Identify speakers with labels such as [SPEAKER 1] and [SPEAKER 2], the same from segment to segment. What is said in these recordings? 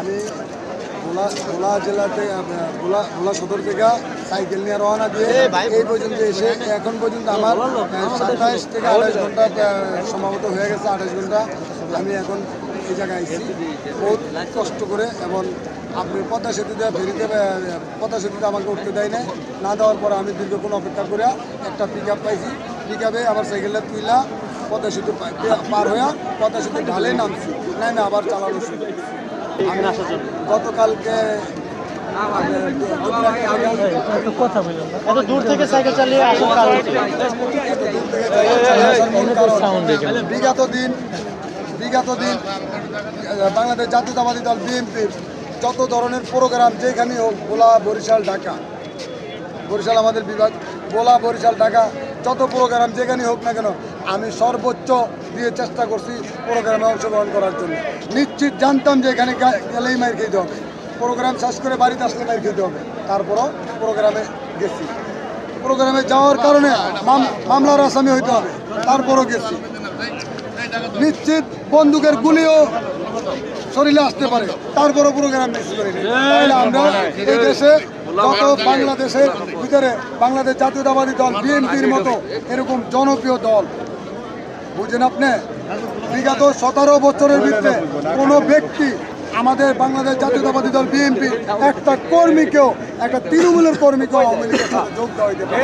[SPEAKER 1] আমি ভোলা ভোলা জেলাতে ভোলা ভোলা সদর থেকে সাইকেল নিয়ে রওনা দিয়ে এই পর্যন্ত এসে এখন পর্যন্ত আমার সাতাইশ থেকে আঠাশ ঘণ্টা সম্ভবত হয়ে গেছে আঠাশ ঘণ্টা। আমি এখন এই জায়গায় এসেছি বহুত কষ্ট করে এবং আপনি পদ্মা সেতুতে ফেরিতে পদ্মা সেতুতে আমাকে উঠতে দেয় নাই। না দেওয়ার পর আমি দীর্ঘক্ষণ অপেক্ষা করে একটা পিক আপ পাইছি। পিক আপে আমার সাইকেলটা তুইলা পদ্মা সেতু পার হয়ে পদ্মা সেতু ঢালে নামছি। নাই না আবার চালানো শুরু।
[SPEAKER 2] এখানে আসার জন্য।
[SPEAKER 1] গতকালকে
[SPEAKER 2] এত দূর থেকে সাইকেল চালিয়ে আসার কারণ
[SPEAKER 1] বিগত দিন বিগত দিন বাংলাদেশ জাতীয়তাবাদী দল বিএনপির যত ধরনের প্রোগ্রাম যেখানে হোক ভোলা বরিশাল ঢাকা বরিশাল আমাদের বিভাগ ভোলা বরিশাল ঢাকা যত প্রোগ্রাম যেখানে হোক না কেন আমি সর্বোচ্চ দিয়ে চেষ্টা করছি প্রোগ্রামে অংশগ্রহণ করার জন্য। নিশ্চিত জানতাম যে এখানে গেলেই মাইর খেতে হবে। প্রোগ্রাম শেষ করে বাড়িতে আসলে মাইর খেতে হবে। তারপরও প্রোগ্রামে গেছি। প্রোগ্রামে যাওয়ার কারণে মাম- মামলার আসামি হইতে হবে। তারপরও গেছি। নিশ্চিত বন্দুকের গুলিও শরীরে আসতে পারে। তারপরও প্রোগ্রাম মিস তাহলে আমরা এই দেশে যত বাংলাদেশের ভিতরে বাংলাদেশ জাতীয়তাবাদী দল বিএনপির মতো এরকম জনপ্রিয় দল বুঝেন আপনি? বিগত সতেরো বছরের ভিতরে কোনো ব্যক্তি আমাদের বাংলাদেশ জাতীয়তাবাদী দল বিএনপি একটা কর্মীকেও একটা তৃণমূলের কর্মীকেও আওয়ামী লীগের সাথে যোগ দেওয়া হইতে পারে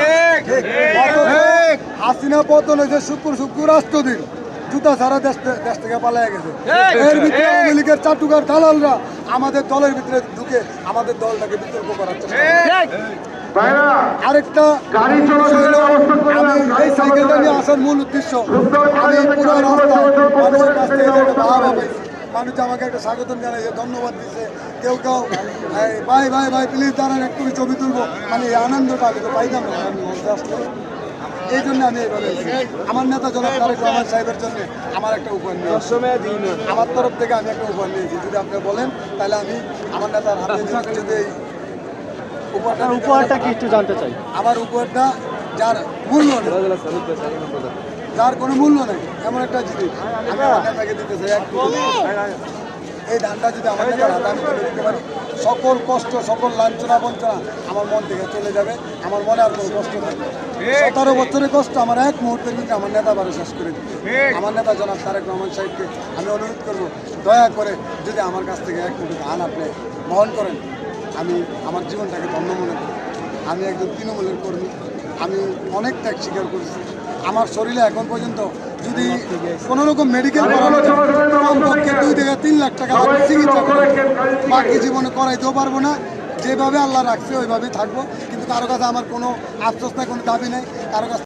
[SPEAKER 1] অথচ হাসিনা পতন হয়েছে শুক্র শুক্র রাষ্ট্র দিন জুতা ছাড়া দেশ দেশ থেকে পালিয়ে গেছে। এর ভিতরে আওয়ামী লীগের চাটুকার দালালরা আমাদের দলের ভিতরে ঢুকে আমাদের দলটাকে বিতর্ক করার চেষ্টা করে। আরেকটা আমি এই সাইকেলটা নিয়ে আসার মূল উদ্দেশ্য। আমি পুরো রাস্তায় মানুষের কাছ থেকে একটা পাইছি মানুষ আমাকে একটা স্বাগতম জানাইছে ধন্যবাদ দিচ্ছে কেউ কেউ ভাই ভাই ভাই প্লিজ দাঁড়ান একটু ছবি তুলবো। মানে এই আনন্দটা আমি তো পাইতাম না। আমি আসলে এই জন্য আমি এইভাবে আমার নেতা জনাব তারেক রহমান সাহেবের জন্য আমার একটা উপহার নিয়ে আমার তরফ থেকে আমি একটা উপহার নিয়েছি। যদি আপনি বলেন তাহলে আমি আমার নেতার হাতে যদি- উপহারটা
[SPEAKER 2] উপহারটা কি একটু জানতে চাই?
[SPEAKER 1] আমার উপহারটা যার মূল্য নেই। যার কোনো মূল্য নেই এমন একটা জিনিস। আমি আমার নেতাকে দিতে চাই এক এই ধানটা যদি আমার নেতার হাতে আমি তুলে দিতে পারি সকল কষ্ট সকল লাঞ্ছনা বঞ্চনা আমার মন থেকে চলে যাবে। আমার মনে আর কোনো কষ্ট নেই সতেরো বছরের কষ্ট আমার এক মুহূর্তের ভিতরে আমার নেতা বারে শেষ করে দিবে। আমার নেতা জনাব তারেক রহমান সাহেবকে আমি অনুরোধ করব দয়া করে যদি আমার কাছ থেকে এক কোটি ধান আপনি বহন করেন আমি আমার জীবনটাকে ধন্য মনে করি। আমি একজন তৃণমূলের কর্মী। আমি অনেক ত্যাগ স্বীকার করেছি। আমার শরীরে এখন পর্যন্ত যদি কোনো রকম মেডিকেল করানো যায় কমপক্ষে দুই থেকে তিন লাখ টাকা চিকিৎসা করে বাকি জীবনে করাইতেও পারব না। যেভাবে আল্লাহ রাখছে ওইভাবেই থাকব। কিন্তু কারও কাছে আমার কোনো আফসোস নাই কোনো দাবি নেই। কারও কাছ